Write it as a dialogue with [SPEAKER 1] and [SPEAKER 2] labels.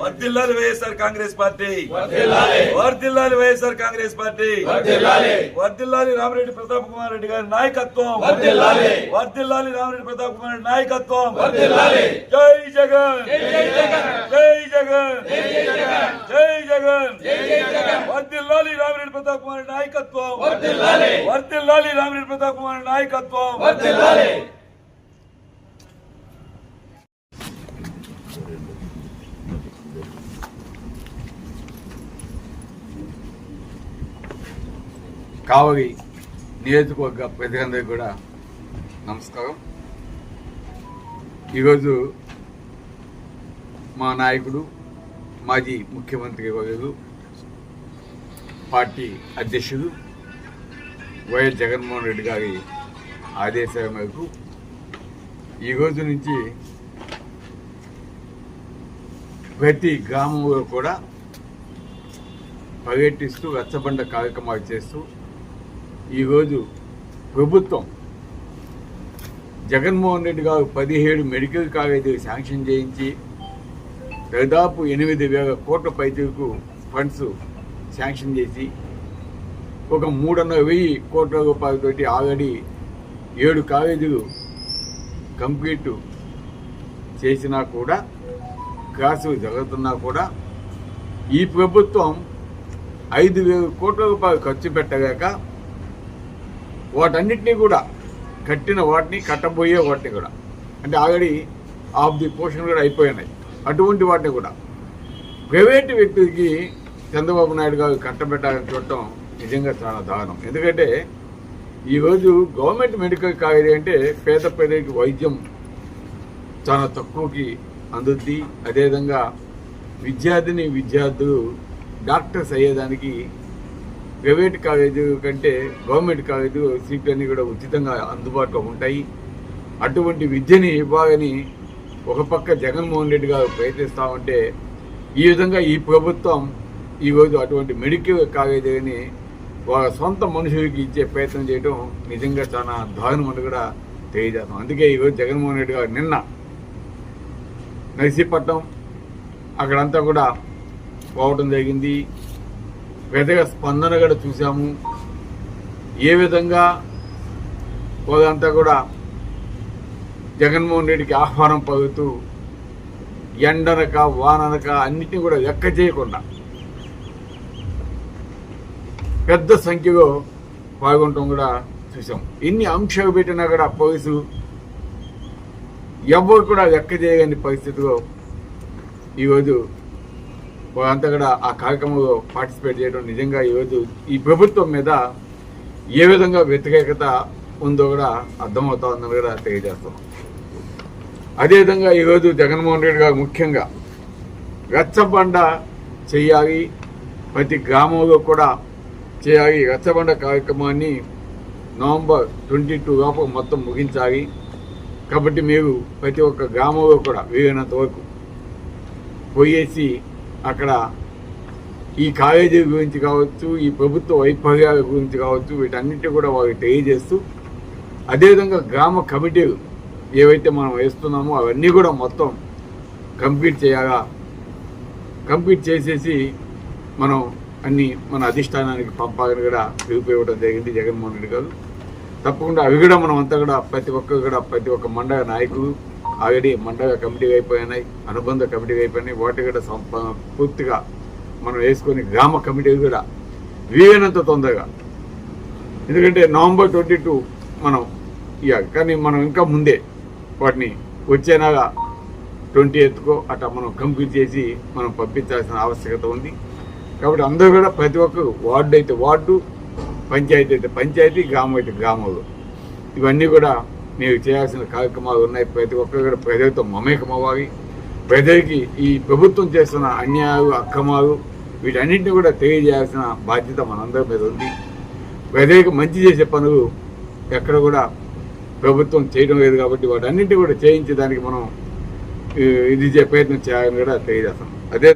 [SPEAKER 1] వర్దిల్లాలి వైఎస్ఆర్ కాంగ్రెస్ పార్టీ
[SPEAKER 2] వర్ధిల్లాలి.
[SPEAKER 1] వర్దిల్లాలి వైఎస్ఆర్ కాంగ్రెస్ పార్టీ
[SPEAKER 2] వర్ధిల్లాలి.
[SPEAKER 1] వర్దిల్లాలి రామిరెడ్డి ప్రతాప్ కుమార్ రెడ్డి గారి నాయకత్వం
[SPEAKER 2] వర్ధిల్లాలి.
[SPEAKER 1] వర్దిల్లాలి రామిరెడ్డి ప్రతాప్ కుమార్ రెడ్డి నాయకత్వం
[SPEAKER 2] వర్ధిల్లాలి.
[SPEAKER 1] జై జగన్
[SPEAKER 2] జై జగన్.
[SPEAKER 1] జై జగన్
[SPEAKER 2] జై జగన్.
[SPEAKER 1] జై జగన్
[SPEAKER 2] జై జై జగన్.
[SPEAKER 1] వర్దిల్లాలి రామిరెడ్డి ప్రతాప్ కుమార్ రెడ్డి నాయకత్వం
[SPEAKER 2] వర్ధిల్లాలి.
[SPEAKER 1] వర్దిల్లాలి రామిరెడ్డి ప్రతాప్ కుమార్ రెడ్డి నాయకత్వం
[SPEAKER 3] కావలి నియోజకవర్గ ప్రజలందరికీ కూడా నమస్కారం. ఈరోజు మా నాయకుడు మాజీ ముఖ్యమంత్రి వర్యులు పార్టీ అధ్యక్షుడు వైఎస్ జగన్మోహన్ రెడ్డి గారి ఆదేశాల మేరకు ఈరోజు నుంచి ప్రతి గ్రామంలో కూడా పర్యటిస్తూ రచ్చబండ కార్యక్రమాలు చేస్తూ ఈరోజు ప్రభుత్వం జగన్మోహన్ రెడ్డి గారు పదిహేడు మెడికల్ కాలేజీలు శాంక్షన్ చేయించి దాదాపు ఎనిమిది వేల కోట్ల పైచలకు ఫండ్స్ శాంక్షన్ చేసి ఒక మూడున్నర వెయ్యి కోట్ల రూపాయలతోటి ఆల్రెడీ ఏడు కాలేజీలు కంప్లీట్ చేసినా కూడా క్లాసులు జరుగుతున్నా కూడా ఈ ప్రభుత్వం ఐదు వేల కోట్ల రూపాయలు ఖర్చు పెట్టగాక వాటన్నిటినీ కూడా కట్టిన వాటిని కట్టబోయే వాటిని కూడా. అంటే ఆల్రెడీ ఆఫ్ ది పోర్షన్ కూడా అయిపోయినాయి. అటువంటి వాటిని కూడా. ప్రైవేటు వ్యక్తికి చంద్రబాబు నాయుడు గారు కట్టబెట్టాలని చూడటం నిజంగా చాలా దారుణం. ఎందుకంటే ఈరోజు గవర్నమెంట్ మెడికల్ కాలేజీ అంటే పేద పేదకి వైద్యం చాలా తక్కువకి అందుద్ది. అదేవిధంగా విద్యార్థిని విద్యార్థులు డాక్టర్స్ అయ్యేదానికి ప్రైవేట్ కాలేజీ కంటే గవర్నమెంట్ కాలేజీ సీట్లన్నీ కూడా ఉచితంగా అందుబాటులో ఉంటాయి. అటువంటి విద్యని ఇవ్వాలని ఒక పక్క జగన్మోహన్ రెడ్డి గారు ప్రయత్నిస్తా ఉంటే ఈ విధంగా ఈ ప్రభుత్వం ఈరోజు అటువంటి మెడికల్ కాలేజీని వాళ్ళ సొంత మనుషులకి ఇచ్చే ప్రయత్నం చేయడం నిజంగా చాలా దారుణమని కూడా తెలియజేస్తాం. అందుకే ఈరోజు జగన్మోహన్ రెడ్డి గారు నిన్న నర్సీపట్నం అక్కడంతా కూడా పోవటం జరిగింది. పెద్దగా స్పందన కూడా చూసాము ఏ విధంగా పోదంతా కూడా జగన్మోహన్ రెడ్డికి ఆహ్వానం పగుతూ ఎండనక వాననక అన్నిటిని కూడా లెక్క చేయకుండా పెద్ద సంఖ్యలో పాల్గొనటం కూడా చూసాం ఎన్ని అంశాలు పెట్టినా కూడా పోలీసు ఎవరు కూడా లెక్క చేయని పరిస్థితిలో ఈరోజు అంతా కూడా ఆ కార్యక్రమంలో పార్టిసిపేట్ చేయడం నిజంగా ఈరోజు ఈ ప్రభుత్వం మీద ఏ విధంగా వ్యతిరేకత ఉందో కూడా అర్థమవుతా ఉందని కూడా తెలియజేస్తాం. అదేవిధంగా ఈరోజు జగన్మోహన్ రెడ్డి గారు ముఖ్యంగా రచ్చబండ చేయాలి ప్రతి గ్రామంలో కూడా చేయాలి. రచ్చబండ కార్యక్రమాన్ని నవంబర్ ట్వంటీ టూ లోపు మొత్తం ముగించాలి. కాబట్టి మీరు ప్రతి ఒక్క గ్రామంలో కూడా వీలైనంత వరకు పోయేసి అక్కడ ఈ కాలేజీ గురించి కావచ్చు ఈ ప్రభుత్వ వైఫల్యాల గురించి కావచ్చు వీటన్నిటి కూడా వారికి తెలియజేస్తూ అదేవిధంగా గ్రామ కమిటీలు ఏవైతే మనం వేస్తున్నామో అవన్నీ కూడా మొత్తం కంప్లీట్ చేయాలా? కంప్లీట్ చేసేసి మనం అన్ని మన అధిష్టానానికి పంపాలని కూడా పిలుపునివ్వడం జరిగింది జగన్మోహన్ రెడ్డి గారు. తప్పకుండా అవి కూడా మనం అంతా కూడా ప్రతి ఒక్కరు కూడా ప్రతి ఒక్క మండల నాయకులు ఆల్రెడీ మండల కమిటీ అయిపోయినాయి అనుబంధ కమిటీ అయిపోయినాయి. వాటి కూడా పూర్తిగా మనం వేసుకొని గ్రామ కమిటీలు కూడా వీలైనంత తొందరగా. ఎందుకంటే నవంబర్ ట్వంటీ టూ మనం ఇవ్వాలి కానీ మనం ఇంకా ముందే వాటిని వచ్చే నెల ట్వంటీ ఎత్తుకో అట్లా మనం కంప్లీట్ చేసి మనం పంపించాల్సిన ఆవశ్యకత ఉంది. కాబట్టి అందరూ కూడా ప్రతి ఒక్కరు వార్డు అయితే వార్డు పంచాయతీ అయితే పంచాయతీ గ్రామం అయితే గ్రామంలో. ఇవన్నీ కూడా మీరు చేయాల్సిన కార్యక్రమాలు ఉన్నాయి. ప్రతి ఒక్కరు కూడా ప్రజలతో మమేకం అవ్వాలి ప్రజలకి ఈ ప్రభుత్వం చేస్తున్న అన్యాయాలు అక్రమాలు వీటన్నింటినీ కూడా తెలియజేయాల్సిన బాధ్యత మనందరి మీద ఉంది. ప్రజలకు మంచి చేసే పనులు ఎక్కడ కూడా ప్రభుత్వం చేయడం లేదు కాబట్టి వాటన్నింటినీ కూడా చేయించడానికి మనం ఇది చే- ప్రయత్నం చేయాలని కూడా తెలియజేస్తాం. అదే